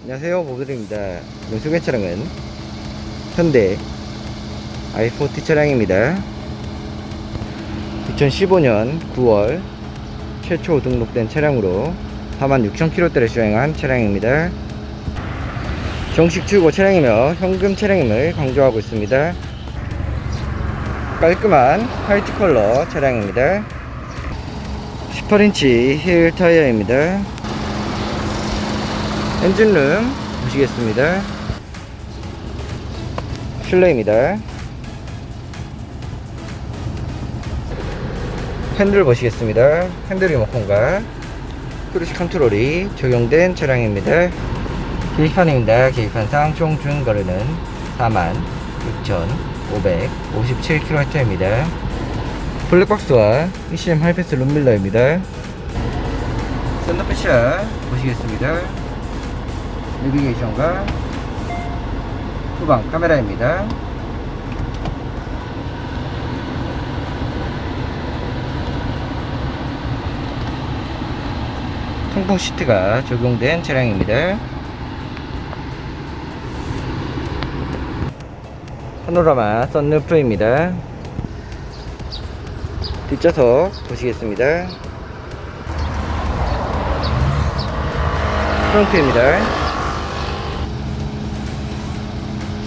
안녕하세요 보드입니다. 오늘 소개 차량은 현대 i40 차량입니다. 2015년 9월 최초 등록된 차량으로 46,000km대를 주행한 차량입니다. 정식 출고 차량이며 현금 차량임을 강조하고 있습니다. 깔끔한 화이트 컬러 차량입니다. 18인치 힐 타이어입니다 엔진룸 보시겠습니다. 실내입니다. 핸들 보시겠습니다. 핸들 리모컨과 크루즈 컨트롤이 적용된 차량입니다. 계기판입니다. 계기판상 총 주행거리는 46,557km입니다. 블랙박스와 ECM 하이패스 룸밀러입니다. 썬더패샤 보시겠습니다 내비게이션과 후방 카메라입니다. 통풍 시트가 적용된 차량입니다. 파노라마 썬루프입니다. 뒷좌석 보시겠습니다. 프론트입니다.